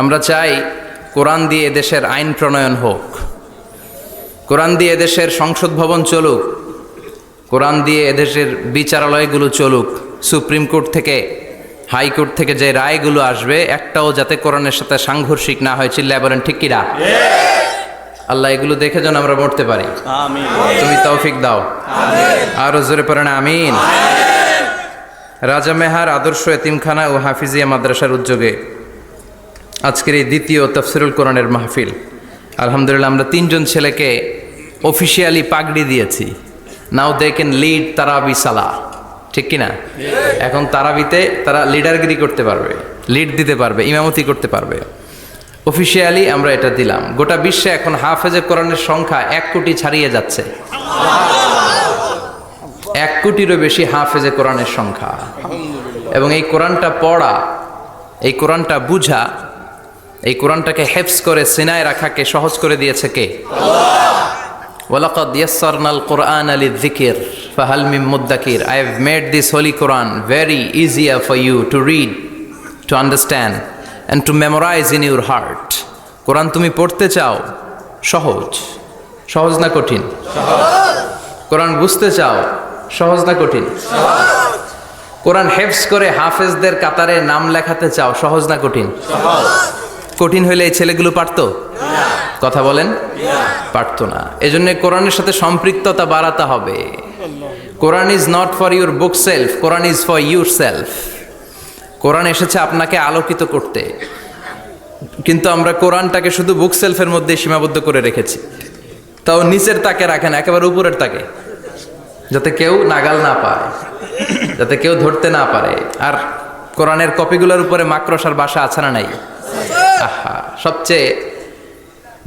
আমরা চাই কোরআন দিয়ে দেশের আইন প্রণয়ন হোক। কোরআন দিয়ে দেশের সংসদ ভবন চলুক। কোরআন দিয়ে এদেশের বিচারালয়গুলো চলুক। সুপ্রিম কোর্ট থেকে হাইকোর্ট থেকে যে রায়গুলো আসবে একটাও যাতে কোরআনের সাথে সাংঘর্ষিক না হয়। চিল্লায় বলেন ঠিক কিরা আল্লাহ এগুলো দেখে যেন আমরা মরতে পারি। তুমি তৌফিক দাও। আরও জোরে পড়েন আমিন। রাজা মেহার আদর্শ এতিমখানা ও হাফিজিয়া মাদ্রাসার উদ্যোগে আজকের এই দ্বিতীয় তফসিরুল কোরআনের মাহফিল। আলহামদুলিল্লাহ, আমরা তিনজন ছেলেকে অফিসিয়ালি পাগড়ি দিয়েছি। নাও দে ক্যান লিড তারাবি সালা। ঠিক কি না এখন তারাবিতে তারা লিডারগিরি করতে পারবে লিড দিতে পারবে, ইমামতি করতে পারবে। অফিসিয়ালি আমরা এটা দিলাম। গোটা বিশ্বে এখন হাফেজে কোরআনের সংখ্যা এক কোটি ছাড়িয়ে যাচ্ছে। এক কোটিরও বেশি হাফেজে কোরআনের সংখ্যা। এবং এই কোরআনটা পড়া, এই কোরআনটা বুঝা এই কোরআনটাকে হেফস করে সিনায় রাখাকে সহজ করে দিয়েছে কে? ওয়ালাকাদ ইয়াসসারনাল কোরআন আলি যিকির ফাহাল মিম মুদ্দাকির। I have made this holy Quran very easier for you to read to understand and to memorise in your heart Quran তুমি পড়তে চাও? সহজ। সহজ না কঠিন? কোরআন বুঝতে চাও? সহজ না কঠিন? কোরআন হেফস করে হাফেজদের কাতারে নাম লেখাতে চাও? সহজ না কঠিন? কঠিন হইলে এই ছেলেগুলো পারতো? কথা বলেন? পারতো না। এজন্য কোরআনের সাথে সম্পৃক্ততা বাড়াতে হবে। Quran is not for your book self, Quran is for your self. Quran এসেছে আপনাকে আলোকিত করতে। কিন্তু আমরা কোরআনটাকে শুধু বুক সেলফের মধ্যে সীমাবদ্ধ করে রেখেছি। তাও নিচের তাকে রাখেন একেবারে উপরের তাকে। যাতে কেউ নাগাল না পায়, যাতে কেউ ধরতে না পারে। আর কোরআনের কপিগুলোর উপরে মাকড়সার বাসা আছে না নাই? সবচেয়ে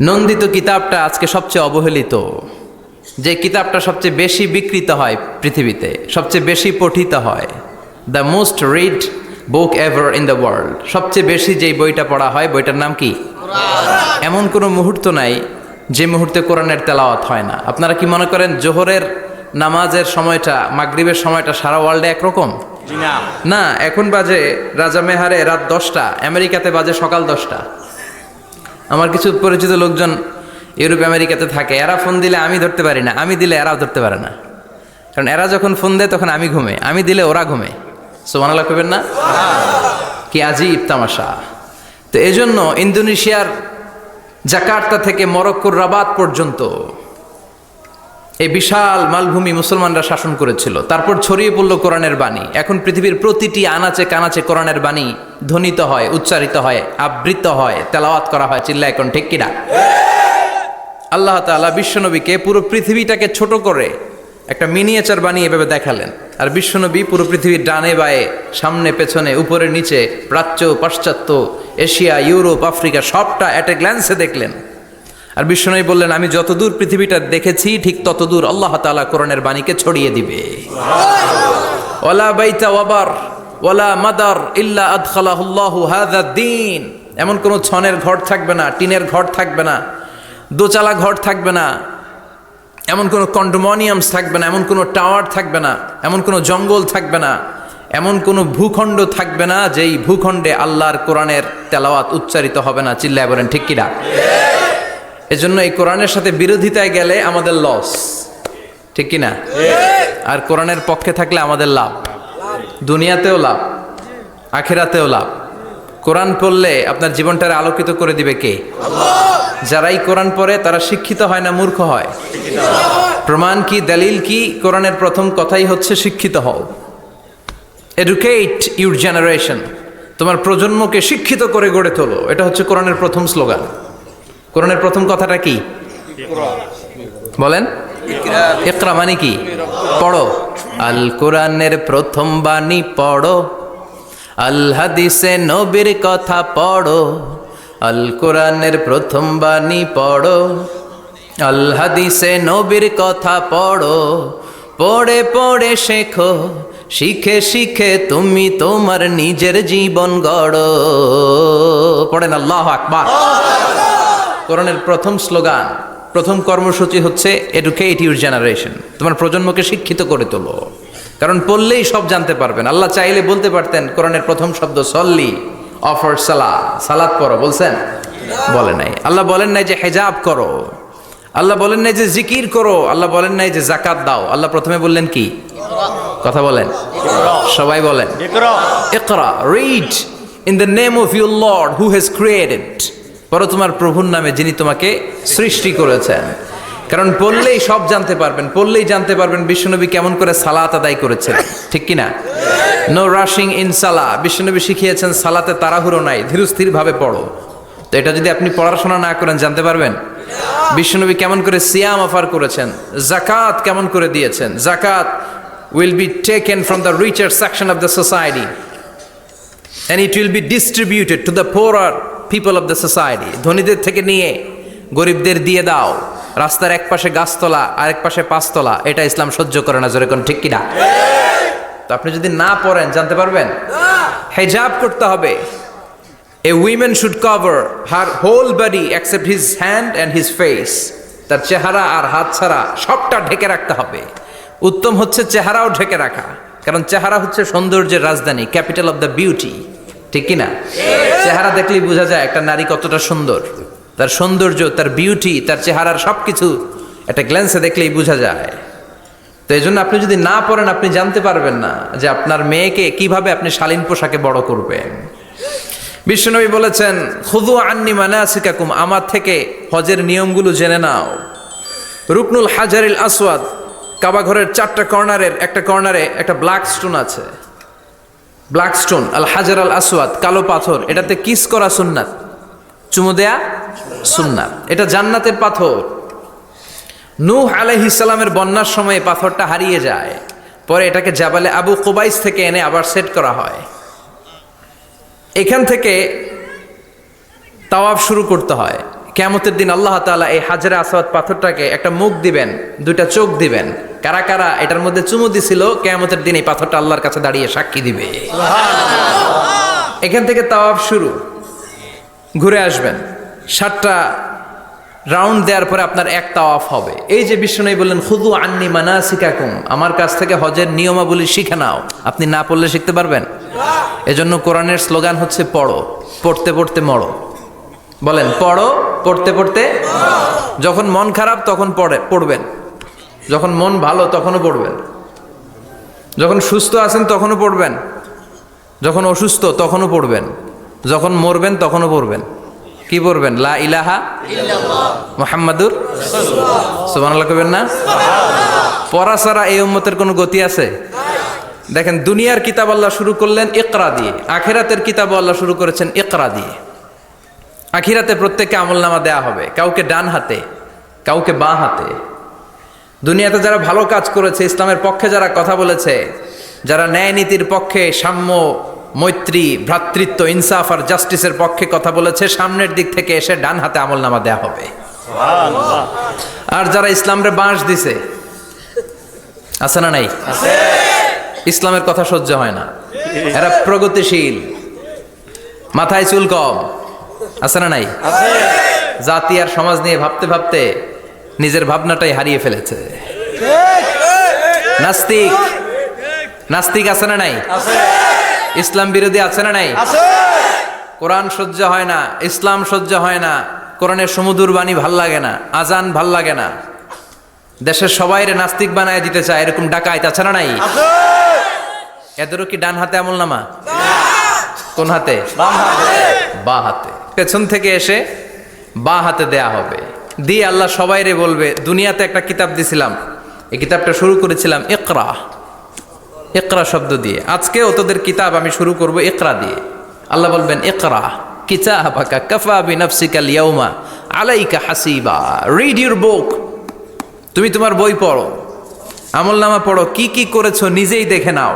নন্দিত কিতাবটা আজকে সবচেয়ে অবহেলিত। যে কিতাবটা সবচেয়ে বেশি বিকৃত হয় পৃথিবীতে সবচেয়ে বেশি পঠিত হয়। The most read book ever in the world সবচেয়ে বেশি যেই বইটা পড়া হয় বইটার নাম কি? এমন কোনো মুহূর্ত নাই যে মুহূর্তে কোরআনের তেলাওয়াত হয় না। আপনারা কি মনে করেন জোহরের নামাজের সময়টা মাগরিবের সময়টা সারা ওয়ার্ল্ডে একরকম? না। এখন বাজে রাজা মেহারে রাত দশটা, আমেরিকাতে বাজে সকাল দশটা। আমার কিছু পরিচিত লোকজন ইউরোপ, আমেরিকাতে থাকে। এরা ফোন দিলে আমি ধরতে পারি না। আমি দিলে এরাও ধরতে পারে না। কারণ এরা যখন ফোন দেয়, তখন আমি ঘুমে। আমি দিলে ওরা ঘুমে। সোমানাল্লাহ করবেন না? কি আজীব ইফতামাশা তো এজন্য ইন্দোনেশিয়ার জাকার্তা থেকে মরক্কোর রাবাত পর্যন্ত এই বিশাল মালভূমি মুসলমানরা শাসন করেছিল। তারপর ছড়িয়ে পড়ল কোরআনের বাণী। এখন পৃথিবীর প্রতিটি আনাচে কানাচে কোরআনের বাণী ধ্বনিত হয়, উচ্চারিত হয়, আবৃত হয়, তেলাওয়াত করা হয়। চিল্লা এখন ঠিক কিনা? আল্লাহ তাআলা বিশ্বনবীকে পুরো পৃথিবীটাকে ছোট করে একটা মিনিয়েচার বানিয়ে এভাবে দেখালেন। আর বিশ্বনবী পুরো পৃথিবীর ডানে বায়ে, সামনে, পেছনে, উপরে, নিচে, প্রাচ্য, পাশ্চাত্য, এশিয়া, ইউরোপ, আফ্রিকা, সবটা অ্যাট এ গ্ল্যান্সে দেখলেন। আর বিশ্বনবী বললেন, আমি যতদূর পৃথিবীটা দেখেছি, ঠিক ততদূর আল্লাহ তাআলা কোরআনের বাণীকে ছড়িয়ে দিবে। ওলা বাইতা ওয়াবার ওলা মাদার ইল্লা আদখালাহুল্লাহু হাযা দ্বীন। এমন কোনো ছনের ঘর থাকবে না, টিনের ঘর থাকবে না, দোচালা ঘর থাকবে না, এমন কোনো কন্ডোমোনিয়ামস থাকবে না, এমন কোনো টাওয়ার থাকবে না, এমন কোনো জঙ্গল থাকবে না, এমন কোনো ভূখণ্ড থাকবে না, যেই ভূখণ্ডে আল্লাহর কোরআনের তেলাওয়াত উচ্চারিত হবে না। চিল্লায় বলেন, ঠিক কিনা এজন্য এই কোরআনের সাথে বিরোধিতায় গেলে আমাদের লস ঠিক কিনা? আর কোরআনের পক্ষে থাকলে আমাদের লাভ। দুনিয়াতেও লাভ আখেরাতেও লাভ। কোরআন পড়লে আপনার জীবনটারে আলোকিত করে দিবে কে? যারাই কোরআন পড়ে তারা শিক্ষিত হয় না মূর্খ হয়। প্রমাণ কি দলিল কি? কোরআনের প্রথম কথাই হচ্ছে শিক্ষিত হও। এডুকেট ইউর জেনারেশন তোমার প্রজন্মকে শিক্ষিত করে গড়ে তোলো। এটা হচ্ছে কোরআনের প্রথম স্লোগান। কোরআনের প্রথম কথাটা কি? বলেন। ইকরা মানে কি? পড়ো। আল কোরআনের প্রথম বাণী পড়ো। আল হাদিসে নবীর কথা পড়ো। আল কোরআনের প্রথম বাণী পড়ো। আল হাদিসে নবীর কথা পড়ো। পড়ে পড়ে শেখো। শিখে শিখে তুমি তোমার নিজের জীবন গড়ো। পড়েন আল্লাহ আকবার। কোরআনের প্রথম স্লোগান প্রথম কর্মসূচি হচ্ছে এডুকেট ইউর জেনারেশন তোমার প্রজন্মকে শিক্ষিত করে তোলো। কারণ পড়লেই সব জানতে পারবেন। আল্লাহ চাইলে বলতে পারতেন কোরআনের প্রথম শব্দ সল্লি অফার সালা সালাত পড়ো বলছেন? বলে নাই। আল্লাহ বলেন নাই যে হেজাব করো। আল্লাহ বলেন নাই যে জিকির করো। আল্লাহ বলেন নাই যে জাকাত দাও। আল্লাহ প্রথমে বললেন কি? কথা বলেন। সবাই বলেন। ইকরা। Read in the name of your lord who has created পরে তোমার প্রভুর নামে যিনি তোমাকে সৃষ্টি করেছেন। কারণ পড়লেই সব জানতে পারবেন পড়লেই জানতে পারবেন বিশ্বনবী কেমন করে সালাত আদায় করেছেন। ঠিক কি না? রাশিং ইন সালা বিশ্বনবী শিখিয়েছেন, সালাতে তাড়াহুড়ো নাই ধীরস্থির ভাবে পড়ো। তো এটা যদি আপনি পড়াশোনা না করেন, জানতে পারবেন? বিশ্বনবী কেমন করে সিয়াম অফার করেছেন, জাকাত কেমন করে দিয়েছেন? জাকাত will be taken from the richer section of the society and it will be distributed to the poorer people of the society ধনীদের থেকে নিয়ে গরিবদের দিয়ে দাও। রাস্তার এক পাশে গাছতলা আর এক পাশে পাঁচতলা, এটা ইসলাম সহ্য করে না, জোরে কোন ঠিক কিনা? তো আপনি যদি না পড়েন, জানতে পারবেন? হেজাব করতে হবে। A women should cover her whole body accept his hand and his face তার চেহারা আর হাত ছাড়া সবটা ঢেকে রাখতে হবে। উত্তম হচ্ছে চেহারাও ঢেকে রাখা। কারণ চেহারা হচ্ছে সৌন্দর্যের রাজধানী ক্যাপিটাল অফ দ্য বিউটি ঠিক কি না চেহারা দেখলেই বোঝা যায় একটা নারী কতটা সুন্দর। তার সৌন্দর্য, তার বিউটি তার চেহারার সব কিছু একটা গ্ল্যান্সে দেখলেই বোঝা যায়। তো এই জন্য আপনি যদি না পড়েন, আপনি জানতে পারবেন না যে আপনার মেয়েকে কীভাবে আপনি শালীন পোশাকে বড় করবেন। বিশ্বনবী বলেছেন খুদু আন্নি মানাসিকাকুম আমার থেকে হজের নিয়মগুলো জেনে নাও। রুকনুল হাজারিল আসওয়াদ, কাবা ঘরের চারটা কর্নারের, একটা কর্নারে একটা ব্ল্যাক স্টোন আছে। ব্ল্যাক স্টোন আল হাজার আল আসওয়াদ কালো পাথর, এটাতে কিস করা সুন্নাত। চুমু দেয়া সুন্নাত। এটা জান্নাতের পাথর। নূহ সালামের বন্যার সময় পাথরটা হারিয়ে যায়। পরে এটাকে জাবালে আবু কুবাইস থেকে এনে আবার সেট করা হয়। এখান থেকে তাওয়াফ শুরু করতে হয়। কেমতের দিন আল্লাহ তাআলা এই হাজারে আসওয়াদ পাথরটাকে একটা মুখ দিবেন, দুইটা চোখ দিবেন। কারা কারা এটার মধ্যে চুমু দিছিল কেমতের দিন এই পাথরটা আল্লাহর কাছে দাঁড়িয়ে সাক্ষী দিবে। এখান থেকে তাওয়াফ শুরু। ঘুরে আসবেন। সাতটা রাউন্ড দেওয়ার পরে আপনার এক তাওয়াফ হবে। এই যে বিষ্ণু বললেন খুদু আন্নি মানাসিকাকুম। আমার কাছ থেকে হজের নিয়মাবলী শিখে নাও। আপনি না পড়লে শিখতে পারবেন? এজন্য কোরআনের স্লোগান হচ্ছে, পড়ো, পড়তে পড়তে মরো। বলেন, পড়ো, পড়তে পড়তে যখন মন খারাপ, তখন পড়ে, পড়বেন। যখন মন ভালো তখনও পড়বেন। যখন সুস্থ আছেন তখনও পড়বেন। যখন অসুস্থ তখনও পড়বেন। যখন মরবেন তখনও পড়বেন। কি পড়বেন? লা ইলাহা মোহাম্মদুর সুবহানাল্লাহ কবেন না? পড়া ছাড়া এই উম্মতের কোনো গতি আছে? দেখেন দুনিয়ার কিতাব আল্লাহ শুরু করলেন ইকরা দিয়ে। আখেরাতের কিতাব আল্লাহ শুরু করেছেন একরা দিয়ে। আখিরাতে প্রত্যেককে আমলনামা দেয়া হবে। কাউকে ডান হাতে কাউকে বাঁ হাতে। দুনিয়াতে যারা ভালো কাজ করেছে, ইসলামের পক্ষে যারা কথা বলেছে, যারা ন্যায় নীতির পক্ষে সাম্য, মৈত্রী, ভ্রাতৃত্ব, ইনসাফ আর জাস্টিসের পক্ষে কথা বলেছে, সামনের দিক থেকে এসে ডান হাতে আমলনামা দেয়া হবে। আর যারা ইসলামরে বাঁশ দিছে, আছে না নাই? ইসলামের কথা সহ্য হয় না। এরা প্রগতিশীল, মাথায় চুল কম, আছে না নাই? জাতি আর সমাজ নিয়ে ভাবতে ভাবতে নিজের ভাবনাটাই হারিয়ে ফেলেছে। নাস্তিক। নাস্তিক আছে না নাই? ইসলাম বিরোধী আছে না নাই? কোরআন সহ্য হয় না ইসলাম সহ্য হয় না কোরআনের সমুদুর বাণী ভালো লাগে না আজান ভালো লাগে না। দেশের সবাইরে নাস্তিক বানায় দিতে চায় এরকম ডাকাইত আছে না নাই? এদেরও কি ডান হাতে আমল নামা? কোন হাতে। বা হাতে। পেছন থেকে এসে বা হাতে দেয়া হবে। দিয়ে আল্লাহ সবাইরে বলবে, দুনিয়াতে একটা কিতাব দিছিলাম। এই কিতাবটা শুরু করেছিলাম একরা একরা শব্দ দিয়ে। আজকেও তোদের কিতাব আমি শুরু করব একরা দিয়ে। আল্লাহ বলবেন, ইকরা, কিতাবাকা কাফা বিনাফসিকা লিয়াউমা আলাইকা হাসিবা। রিড ইউর বুক তুমি তোমার বই পড়ো। আমল নামা পড়ো। কি কি করেছ নিজেই দেখে নাও।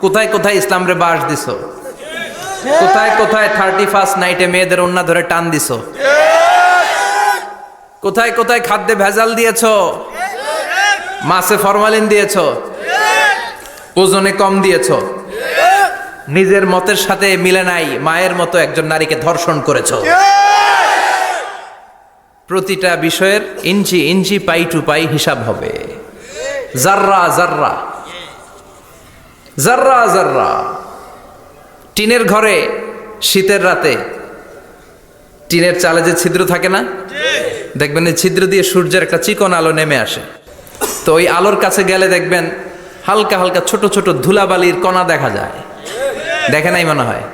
কোথায় কোথায় ইসলামরে বাস দিছো? কোথায় কোথায় থার্টি ফার্স্ট নাইটে মেয়েদের অন্য ধরে টান দিছো? কোথায় কোথায় খাদ্যে ভেজাল দিয়েছ? মাছে ফরমালিন দিয়েছ? ওজনে কম দিয়েছ? নিজের মতের সাথে মিলে নাই, মায়ের মতো একজন নারীকে ধর্ষণ করেছ। প্রতিটা বিষয়ের ইঞ্চি ইঞ্চি, পাই টু পাই হিসাব হবে। জাররা জাররা। জাররা জাররা। টিনের ঘরে শীতের রাতে টিনের চালে যে ছিদ্র থাকে না? দেখবেন এই ছিদ্র দিয়ে সূর্যের একটা চিকন আলো নেমে আসে। তো ওই আলোর কাছে গেলে দেখবেন হালকা হালকা ছোট ছোট ধুলাবালির কণা দেখা যায়। দেখে নাই মনে হয়?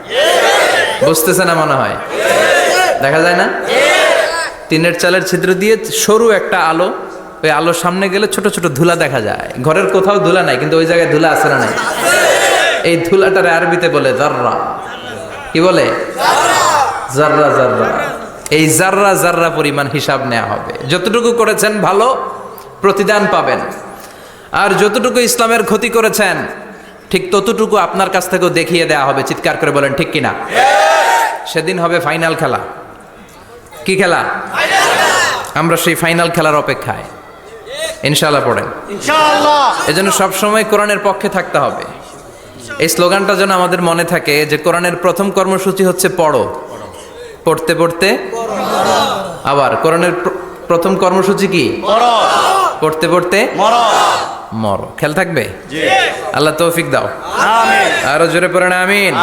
বুঝতেছে না মনে হয়? দেখা যায় না? টিনের চালের ছিদ্র দিয়ে সরু একটা আলো, ওই আলোর সামনে গেলে ছোট ছোট ধুলা দেখা যায়। ঘরের কোথাও ধুলা নাই, কিন্তু ওই জায়গায় ধুলা আছে না নাই? এই ধুলাটার আরবিতে বলে জাররা। কি বলে? জাররা জাররা। এই জাররা জাররা পরিমাণ হিসাব নেওয়া হবে। যতটুকু করেছেন ভালো প্রতিদান পাবেন। আর যতটুকু ইসলামের ক্ষতি করেছেন ঠিক ততটুকু আপনার কাছ থেকেও দেখিয়ে দেওয়া হবে। চিৎকার করে বলেন ঠিক কিনা? সেদিন হবে ফাইনাল খেলা। কি খেলা? আমরা সেই ফাইনাল খেলার অপেক্ষায়। ইনশাল্লাহ পড়েন। এজন্য সবসময় কোরআনের পক্ষে থাকতে হবে। এই স্লোগানটা যেন আমাদের মনে থাকে যে কোরআনের প্রথম কর্মসূচি হচ্ছে পড়ো। পড়তে পড়তে? আবার করণের প্রথম কর্মসূচি কি? পড়তে পড়তে? মর। খেল খেয়াল থাকবে? আল্লাহ তৌফিক দাও। আরও জোরে পড়ে না আমিন।